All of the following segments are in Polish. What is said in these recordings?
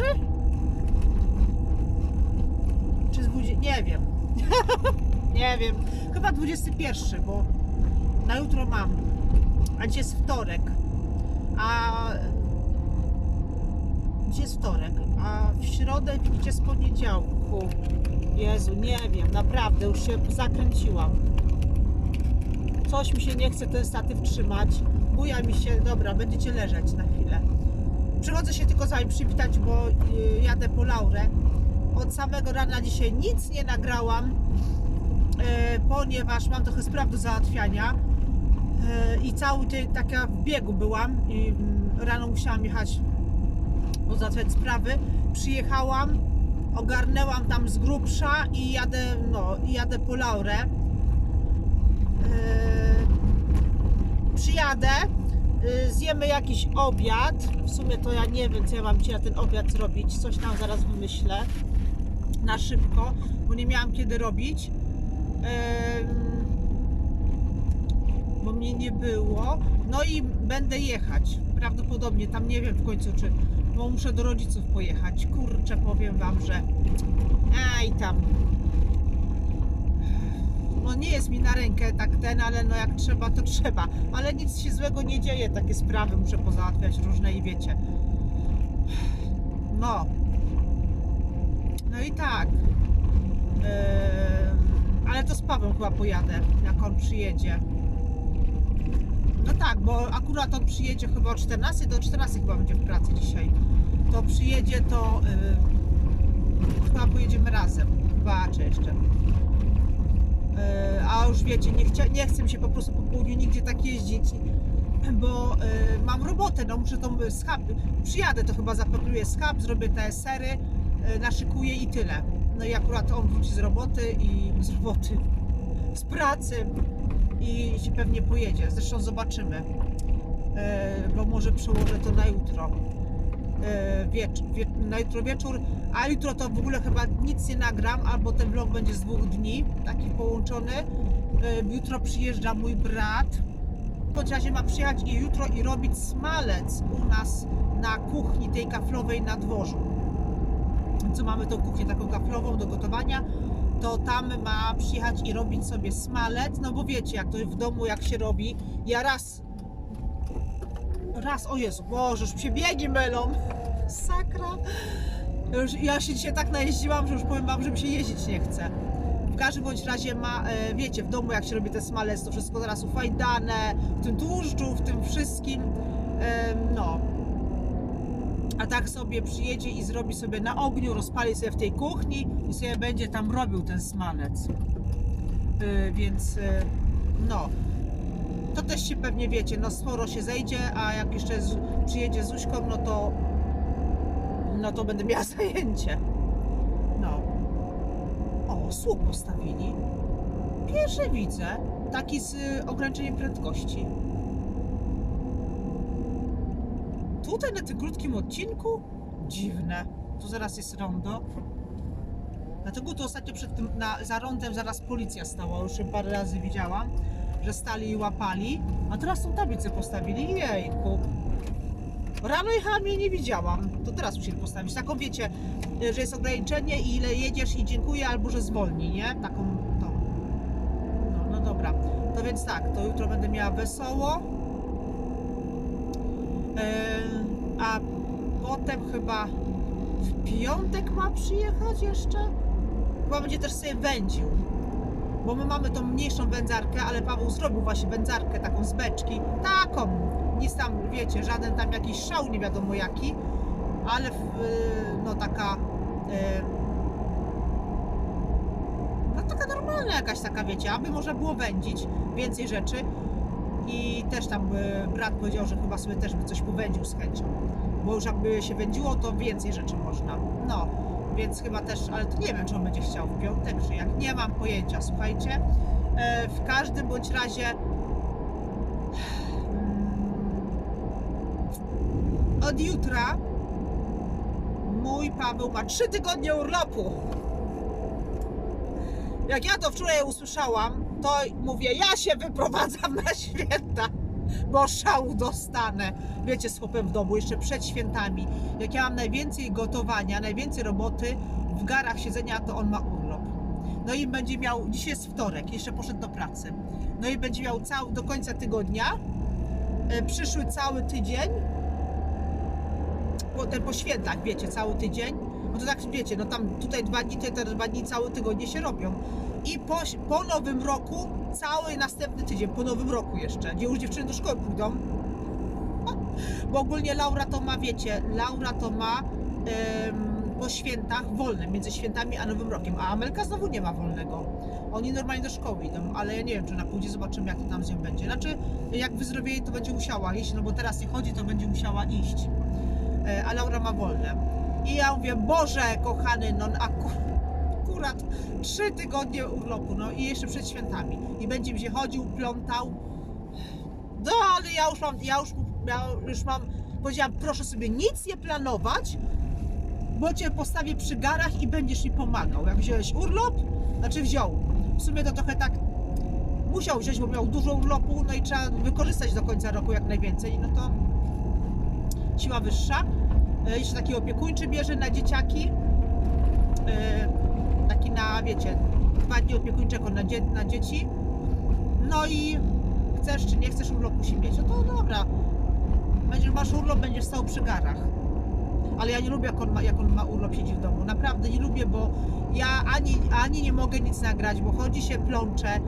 21? Czy 20? Nie wiem. nie wiem. Chyba 21, bo na jutro mam. A dzisiaj jest wtorek. A dzisiaj jest wtorek, a w środę widzicie z poniedziałku. Jezu, nie wiem, naprawdę już się zakręciłam. Coś mi się nie chce ten statyw trzymać. Buja mi się, dobra, będziecie leżeć na chwilę. Przychodzę się tylko z wami przywitać, bo y, jadę po Laurę. Od samego rana dzisiaj nic nie nagrałam, y, ponieważ mam trochę spraw do załatwiania y, i cały dzień taka w biegu byłam i mm, rano musiałam jechać pozałatwiać sprawy. Przyjechałam, ogarnęłam tam z grubsza i jadę, no, jadę po Laurę. Przyjadę, zjemy jakiś obiad. W sumie to ja nie wiem, co ja mam dzisiaj na ten obiad zrobić. Coś tam zaraz wymyślę na szybko, bo nie miałam kiedy robić. Bo mnie nie było. No i będę jechać. Prawdopodobnie tam nie wiem w końcu, czy bo muszę do rodziców pojechać. Kurczę, powiem wam, że. Aj tam. Nie jest mi na rękę tak ten, ale no jak trzeba, to trzeba. Ale nic się złego nie dzieje, takie sprawy muszę pozałatwiać różne i wiecie. No. No i tak. Yy, ale to z Pawłem chyba pojadę, jak on przyjedzie. No tak, bo akurat on przyjedzie chyba o 14, do 14 chyba będzie w pracy dzisiaj. To przyjedzie, to yy, chyba pojedziemy razem. Chyba, czy jeszcze. Yy, a już wiecie, nie, chcia, nie chcę mi się po prostu po południu nigdzie tak jeździć, bo yy, mam robotę, no muszę tą schab, przyjadę to chyba zapakuję schab, zrobię te sery, yy, naszykuję i tyle. No i akurat on wróci z roboty i z roboty, z pracy i się pewnie pojedzie. Zresztą zobaczymy, e, bo może przełożę to na jutro. E, wiecz, wie, na jutro wieczór, a jutro to w ogóle chyba nic nie nagram, albo ten vlog będzie z dwóch dni, taki połączony. E, jutro przyjeżdża mój brat, w razie ma przyjechać i jutro i robić smalec u nas na kuchni tej kaflowej na dworzu. Co mamy tą kuchnię taką kaflową do gotowania, to tam ma przyjechać i robić sobie smalec, no bo wiecie, jak to w domu jak się robi. Ja raz, raz, o Jezu, Boże, już przebiegi mylą, sakra. Już, ja się dzisiaj tak najeździłam, że już powiem wam, że mi się jeździć nie chce. W każdym bądź razie ma, e, wiecie, w domu jak się robi te smalec, to wszystko zaraz ufajdane, w tym tłuszczu, w tym wszystkim, e, no. A tak sobie przyjedzie i zrobi sobie na ogniu, rozpali sobie w tej kuchni i sobie będzie tam robił ten smalec. Yy, więc yy, no. To też się pewnie wiecie, no sporo się zejdzie, a jak jeszcze przyjedzie z Uśką, no to no to będę miała zajęcie. No. O, słup postawili. Pierwszy widzę. Taki z y, ograniczeniem prędkości. Tutaj na tym krótkim odcinku? Dziwne. Tu zaraz jest rondo. Dlatego tu ostatnio przed tym, na, za rondem zaraz policja stała. Już parę razy widziałam, że stali i łapali. A teraz tą tablicę postawili. Jejku. Rano jechałam i nie widziałam. To teraz musieli postawić. Taką wiecie, że jest ograniczenie i ile jedziesz i dziękuję, albo że zwolni, nie? Taką tą. No, no dobra. To więc tak, to jutro będę miała wesoło. Yy, a potem chyba w piątek ma przyjechać jeszcze? Chyba będzie też sobie wędził. Bo my mamy tą mniejszą wędzarkę, ale Paweł zrobił właśnie wędzarkę taką z beczki. Taką, nic tam, wiecie, żaden tam jakiś szał, nie wiadomo jaki, ale yy, no taka yy, no taka normalna jakaś taka, wiecie, aby można było wędzić więcej rzeczy i też tam y, brat powiedział, że chyba sobie też by coś powędził z chęcią. Bo już jakby się wędziło, to więcej rzeczy można. No, więc chyba też, ale to nie wiem, czy on będzie chciał w piątek, czy jak. Nie mam pojęcia, słuchajcie. E, w każdym bądź razie mm, od jutra mój Paweł ma trzy tygodnie urlopu. Jak ja to wczoraj usłyszałam, to mówię, ja się wyprowadzam na święta. Bo szału dostanę. Wiecie, z chłopem w domu, jeszcze przed świętami. Jak ja mam najwięcej gotowania, najwięcej roboty, w garach siedzenia, to on ma urlop. No i będzie miał, dzisiaj jest wtorek, jeszcze poszedł do pracy. No i będzie miał cały, do końca tygodnia, e, przyszły cały tydzień, potem po świętach, wiecie, cały tydzień, no to tak wiecie, no tam tutaj dwa dni, tutaj te dwa dni, całe tygodnie się robią. I po, po nowym roku, cały następny tydzień, po nowym roku jeszcze, gdzie już dziewczyny do szkoły pójdą. Bo ogólnie Laura to ma, wiecie, Laura to ma em, po świętach wolne, między świętami a nowym rokiem, a Amelka znowu nie ma wolnego. Oni normalnie do szkoły idą, ale ja nie wiem, czy ona pójdzie, zobaczymy jak to tam z nią będzie. Znaczy, jak wyzdrowieje, to będzie musiała iść, no bo teraz nie chodzi, to będzie musiała iść. E, a Laura ma wolne. I ja mówię, Boże, kochany, no aku- akurat trzy tygodnie urlopu, no i jeszcze przed świętami. I będzie mi się chodził, plątał. No, ale ja już mam, ja już, ja już mam, powiedziałam, proszę sobie nic nie planować, bo cię postawię przy garach i będziesz mi pomagał. Jak wziąłeś urlop, znaczy wziął. W sumie to trochę tak musiał wziąć, bo miał dużo urlopu, no i trzeba wykorzystać do końca roku jak najwięcej, no to siła wyższa. E, Jeszcze taki opiekuńczy bierze na dzieciaki. E, Taki na, wiecie, dwa dni opiekuńczego na, dzie na dzieci. No i chcesz czy nie chcesz urlopu się mieć, no to dobra. Będziesz, masz urlop, będziesz stał przy garach. Ale ja nie lubię, jak on, ma, jak on ma urlop, siedzi w domu. Naprawdę nie lubię, bo ja ani, ani nie mogę nic nagrać, bo chodzi się, plącze,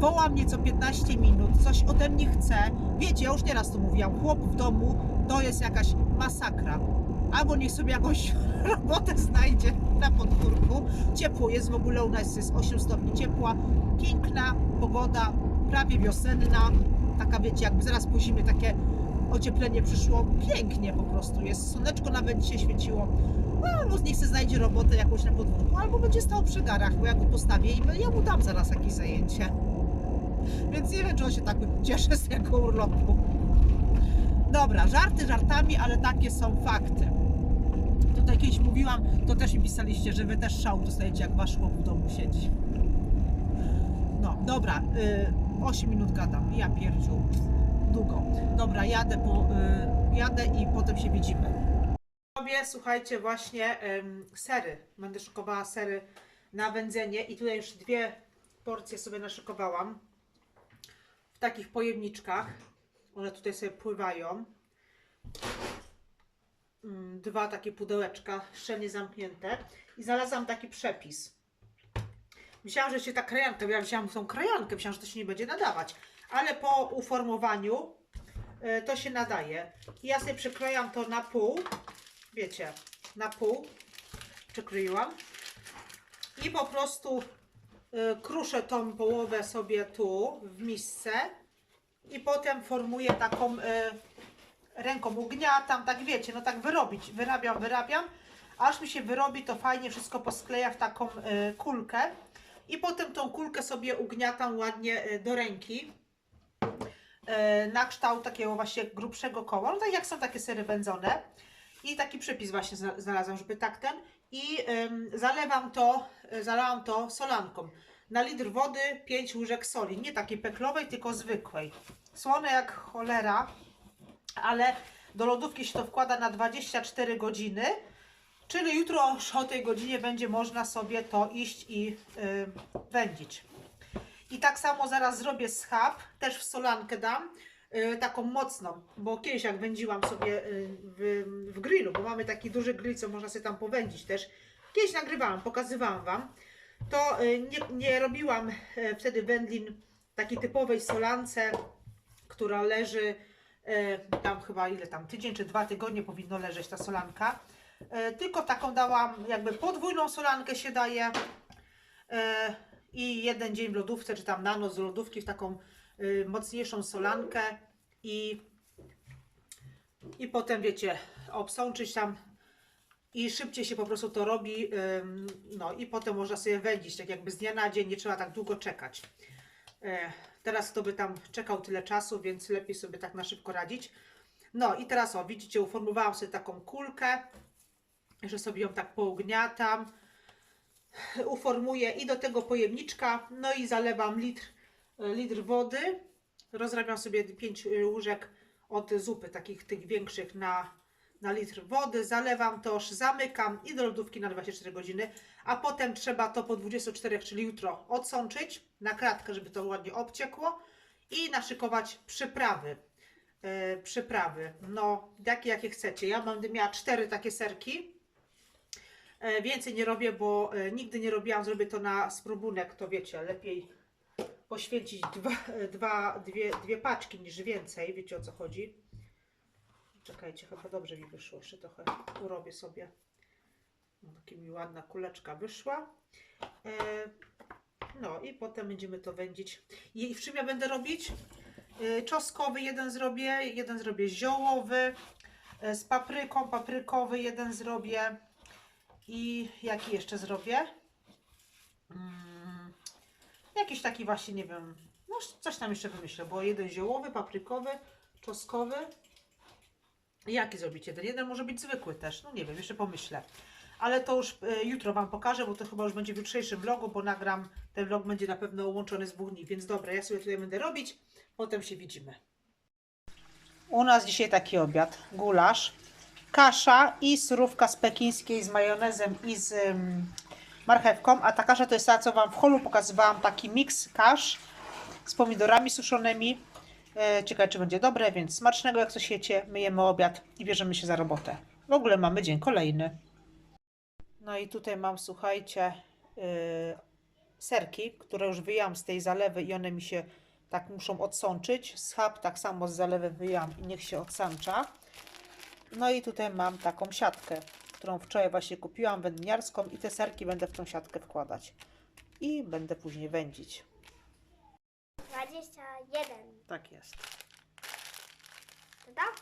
woła mnie co 15 minut, coś ode mnie chce. Wiecie, ja już nieraz to mówiłam, chłop w domu to jest jakaś masakra. Albo niech sobie jakąś robotę znajdzie na podwórku. Ciepło jest w ogóle, u nas jest 8 stopni ciepła, piękna pogoda, prawie wiosenna. Taka wiecie, jakby zaraz po zimie takie ocieplenie przyszło. Pięknie po prostu jest. Słoneczko nawet dzisiaj świeciło. Albo niech sobie znajdzie robotę jakąś na podwórku, albo będzie stał przy garach, bo ja go postawię i ja mu dam zaraz jakieś zajęcie. Więc nie wiem, czy on się tak cieszy z tego urlopu. Dobra, żarty żartami, ale takie są fakty. Tutaj kiedyś mówiłam, to też mi pisaliście, że wy też szał dostajecie, jak wasz chłop w domu siedzi. No, dobra, y, 8 minut gadam, ja pierdziu, długo. Dobra, jadę, po, y, jadę i potem się widzimy. Robię, słuchajcie, właśnie sery. Będę szykowała sery na wędzenie i tutaj już dwie porcje sobie naszykowałam w takich pojemniczkach. One tutaj sobie pływają. Mm, Dwa takie pudełeczka, szczelnie zamknięte. I znalazłam taki przepis. Myślałam, że się ta krajanka, ja wzięłam tą krajankę, myślałam, że to się nie będzie nadawać. Ale po uformowaniu y, to się nadaje. I ja sobie przekrojam to na pół. Wiecie, na pół. Przekroiłam. I po prostu y, kruszę tą połowę sobie tu w misce i potem formuję taką y, ręką ugniatam, tak wiecie, no tak wyrobić, wyrabiam, wyrabiam, aż mi się wyrobi, to fajnie wszystko poskleja w taką y, kulkę i potem tą kulkę sobie ugniatam ładnie y, do ręki y, na kształt takiego właśnie grubszego koła, no tak jak są takie sery wędzone i taki przepis właśnie zna- znalazłam, żeby tak ten i ym, zalewam to, y, zalałam to solanką. Na litr wody 5 łyżek soli, nie takiej peklowej, tylko zwykłej. Słone jak cholera, ale do lodówki się to wkłada na 24 godziny, czyli jutro o tej godzinie będzie można sobie to iść i y, wędzić. I tak samo zaraz zrobię schab, też w solankę dam, y, taką mocną, bo kiedyś jak wędziłam sobie y, w, w grillu, bo mamy taki duży grill, co można sobie tam powędzić też. Kiedyś nagrywałam, pokazywałam Wam, to y, nie, nie robiłam y, wtedy wędlin takiej typowej solance, która leży tam chyba ile tam, tydzień czy dwa tygodnie powinno leżeć ta solanka. E, Tylko taką dałam, jakby podwójną solankę się daje e, i jeden dzień w lodówce, czy tam na noc z lodówki w taką e, mocniejszą solankę i, i potem wiecie, obsączyć tam i szybciej się po prostu to robi, no i potem można sobie wędzić, tak jakby z dnia na dzień, nie trzeba tak długo czekać. E, Teraz kto by tam czekał tyle czasu, więc lepiej sobie tak na szybko radzić. No i teraz o, widzicie, uformowałam sobie taką kulkę, że sobie ją tak pougniatam, uformuję i do tego pojemniczka, no i zalewam litr, litr wody rozrabiam sobie 5 łyżek od zupy, takich tych większych na, na litr wody, zalewam to, zamykam i do lodówki na 24 godziny, a potem trzeba to po 24, czyli jutro odsączyć na kratkę, żeby to ładnie obciekło i naszykować przyprawy. E, przyprawy, no jakie, jakie chcecie. Ja będę miała cztery takie serki. E, więcej nie robię, bo e, nigdy nie robiłam, zrobię to na spróbunek, to wiecie, lepiej poświęcić dwa, dwa, dwie, dwie paczki niż więcej, wiecie o co chodzi. Czekajcie, chyba dobrze mi wyszło, jeszcze trochę urobię sobie. No, taka mi ładna kuleczka wyszła. E, no i potem będziemy to wędzić. I w czym ja będę robić? E, czosnkowy jeden zrobię, jeden zrobię ziołowy, e, z papryką, paprykowy jeden zrobię. I jaki jeszcze zrobię? Mm, jakiś taki właśnie, nie wiem, no coś tam jeszcze wymyślę, bo jeden ziołowy, paprykowy, czosnkowy. Jaki zrobić jeden? Jeden może być zwykły też, no nie wiem, jeszcze pomyślę. Ale to już e, jutro Wam pokażę, bo to chyba już będzie w jutrzejszym vlogu, bo nagram, ten vlog będzie na pewno łączony z dwóch dni, więc dobra, ja sobie tutaj będę robić, potem się widzimy. U nas dzisiaj taki obiad, gulasz, kasza i surówka z pekińskiej z majonezem i z marchewką, a ta kasza to jest ta, co Wam w holu pokazywałam, taki miks kasz z pomidorami suszonymi. E, ciekawe, czy będzie dobre, więc smacznego jak coś jecie. Myjemy obiad i bierzemy się za robotę. W ogóle mamy dzień kolejny. No i tutaj mam, słuchajcie, yy, serki, które już wyjęłam z tej zalewy i one mi się tak muszą odsączyć. Schab tak samo z zalewy wyjęłam i niech się odsącza. No i tutaj mam taką siatkę, którą wczoraj właśnie kupiłam, wędniarską i te serki będę w tą siatkę wkładać. I będę później wędzić. 21. Tak jest. To tak?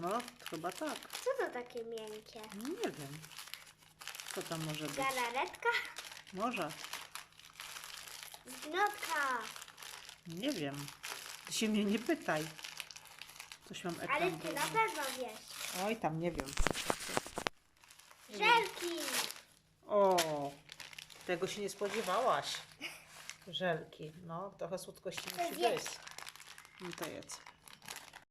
No, chyba tak. Co to takie miękkie? Nie wiem. Co tam może być? Galaretka? Może. Zgnotka. Nie wiem. Ty się mnie nie pytaj. Coś mam ekran. Ale ty na pewno wiesz. Oj, tam nie wiem. Żelki. O, tego się nie spodziewałaś. Żelki. No, trochę słodkości musi być. No to jedz.